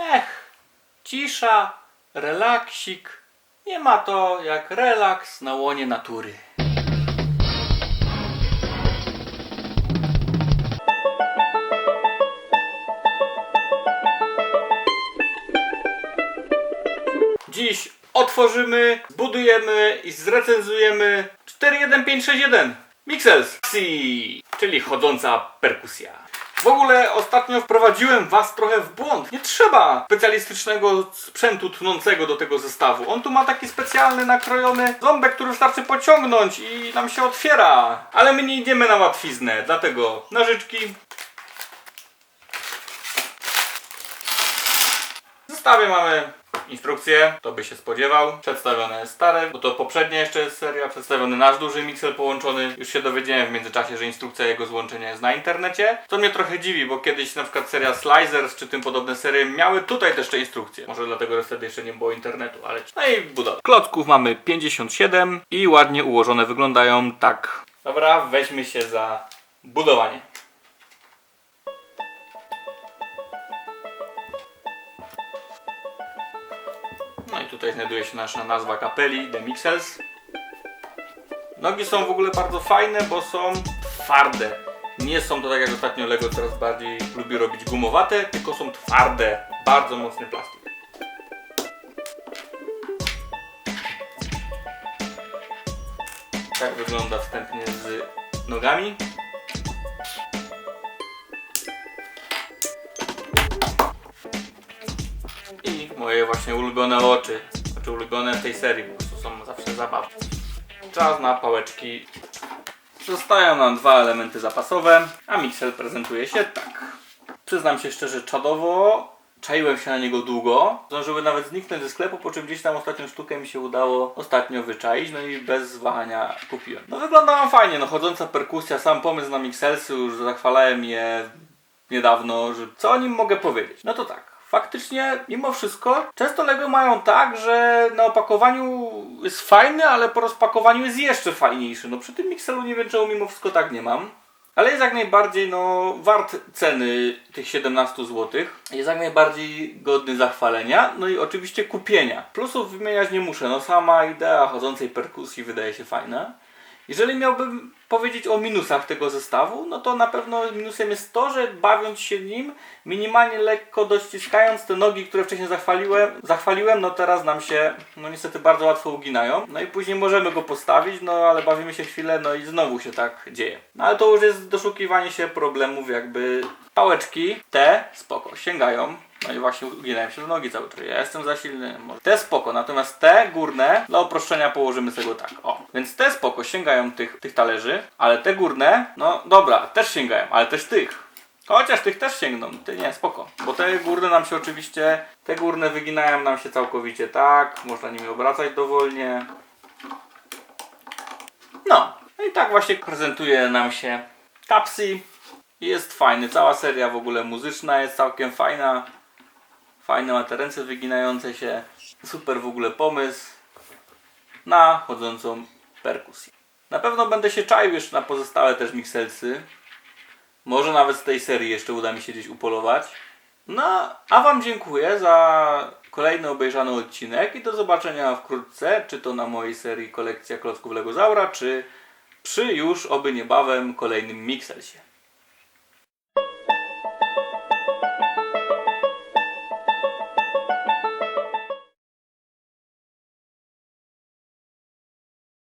Ech, cisza, relaksik. Nie ma to jak relaks na łonie natury. Dziś otworzymy, zbudujemy i zrecenzujemy 41561 Mixels, czyli chodząca perkusja. W ogóle ostatnio wprowadziłem Was trochę w błąd. Nie trzeba specjalistycznego sprzętu tnącego do tego zestawu. On tu ma taki specjalny, nakrojony ząbek, który wystarczy pociągnąć i nam się otwiera. Ale my nie idziemy na łatwiznę, dlatego nożyczki. Zestawie mamy instrukcję, to by się spodziewał. Przedstawione stare, bo to poprzednia jeszcze jest seria. Przedstawiony nasz duży miksel połączony. Już się dowiedziałem w międzyczasie, że instrukcja jego złączenia jest na internecie. To mnie trochę dziwi, bo kiedyś na przykład seria Slicers czy tym podobne serie miały tutaj też te instrukcje. Może dlatego, że wtedy jeszcze nie było internetu, ale... No i budowa. Klocków mamy 57 i ładnie ułożone wyglądają tak. Dobra, weźmy się za budowanie. No i tutaj znajduje się nasza nazwa kapeli, The Mixels. Nogi są w ogóle bardzo fajne, bo są twarde. Nie są to tak jak ostatnio Lego coraz bardziej lubi robić gumowate, tylko są twarde. Bardzo mocny plastik. Tak wygląda wstępnie z nogami. Moje właśnie ulubione oczy. Znaczy ulubione tej serii, po prostu są zawsze zabawne. Czas na pałeczki. Zostają nam dwa elementy zapasowe, a miksel prezentuje się tak. Przyznam się szczerze, czadowo czaiłem się na niego długo. Zdążyły nawet zniknąć ze sklepu, po czym gdzieś tam ostatnią sztukę mi się udało ostatnio wyczaić, no i bez wahania kupiłem. No wygląda on fajnie, no chodząca perkusja, sam pomysł na mikselsy, już zachwalałem je niedawno, że co o nim mogę powiedzieć? No to tak. Faktycznie, mimo wszystko, często Lego mają tak, że na opakowaniu jest fajny, ale po rozpakowaniu jest jeszcze fajniejszy. No przy tym Mixelu nie wiem czemu mimo wszystko tak nie mam. Ale jest jak najbardziej no, wart ceny tych 17 zł. Jest jak najbardziej godny zachwalenia. No i oczywiście kupienia. Plusów wymieniać nie muszę. No sama idea chodzącej perkusji wydaje się fajna. Jeżeli miałbym powiedzieć o minusach tego zestawu, no to na pewno minusem jest to, że bawiąc się nim, minimalnie lekko dociskając te nogi, które wcześniej zachwaliłem, zachwaliłem, no teraz nam się, no niestety bardzo łatwo uginają. No i później możemy go postawić, no ale bawimy się chwilę, no i znowu się tak dzieje. No ale to już jest doszukiwanie się problemów jakby pałeczki, te spoko, sięgają. No i właśnie uginałem się do nogi cały czas. Ja jestem za silny. Może- Te spoko, natomiast te górne, dla uproszczenia położymy sobie tak. O. Więc te spoko sięgają tych, tych talerzy, ale te górne, no dobra, też sięgają, ale też tych. Chociaż tych też sięgną, ty nie, spoko. Bo te górne nam się oczywiście, te górne wyginają nam się całkowicie tak, można nimi obracać dowolnie. No, no i tak właśnie prezentuje nam się Tapsi. Jest fajny, cała seria w ogóle muzyczna jest całkiem fajna. Fajne ma te ręce wyginające się. Super w ogóle pomysł na chodzącą perkusję. Na pewno będę się czaił jeszcze na pozostałe też mikselsy. Może nawet z tej serii jeszcze uda mi się gdzieś upolować. No, a Wam dziękuję za kolejny obejrzany odcinek i do zobaczenia wkrótce, czy to na mojej serii kolekcja klocków Legozaura, czy przy już oby niebawem kolejnym Mixelsie.